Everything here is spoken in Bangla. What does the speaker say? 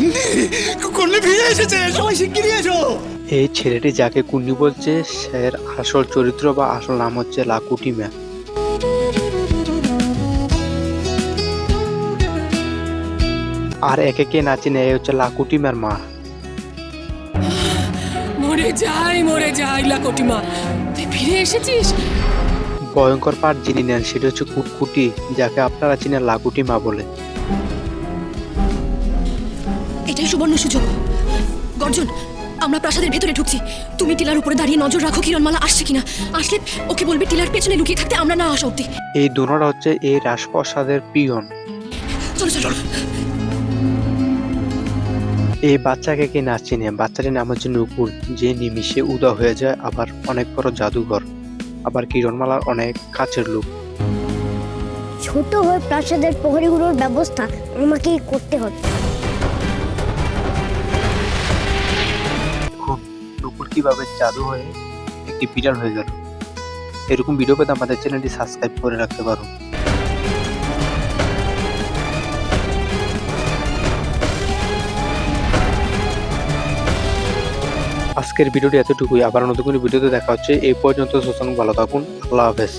কুন্দি কুন্দি ফিরে এসেছে সবাই শিগগিরই এসো। এই ছেলেটি যাকে কুন্নি বলছে সের আসল চরিত্র বা আসল নাম হচ্ছে লাকুটি ম্যাম আর একে কে নাচি নেয় হচ্ছে লাকুটি ম্যার মা। মরে যাই মরে যাই লাকটিমা তুই ফিরে এসেছিস? ভয়ঙ্কর পাঠ যিনি নেন সেটা হচ্ছে কুটকুটি যাকে আপনারা চিনেন লাকুটি মা বলে। এটাই সুবর্ণ সুযোগ। গর্জন আমরা প্রাসাদের ভেতরে ঢুকছি। তুমি টিলার উপরে দাঁড়িয়ে নজর রাখো কিরণমালা আসছে কিনা। আসলে ওকে বলবে টিলার পেছনে লুকিয়ে থাকতে আমরা না আসা অব্দি এই দুনোটা হচ্ছে এই রাজপ্রসাদের পিয়ন। চলো চলো। এই বাচ্চাকে কে না চিনে? বাচ্চাটির নাম হচ্ছে নকুল যে নিমিষে উদা হয়ে যায় আবার অনেক বড় জাদুঘর। আবার কিরণমালার অনেক কাছের লোক। ছোট হয়ে প্রাসাদের প্রহরীগুলোর ব্যবস্থা আমাকেই করতে হবে। কীভাবে চালু হয়ে একটি বিড়াল হয়ে গেল। এরকম ভিডিও পেতে আমাদের চ্যানেলটি সাবস্ক্রাইব করে রাখতে পারো। আজকের ভিডিওটি এতটুকুই। আবার নতুন কোনো ভিডিওতে দেখা হচ্ছে। এই পর্যন্ত সুতরাং ভালো থাকুন। আল্লাহ হাফেজ।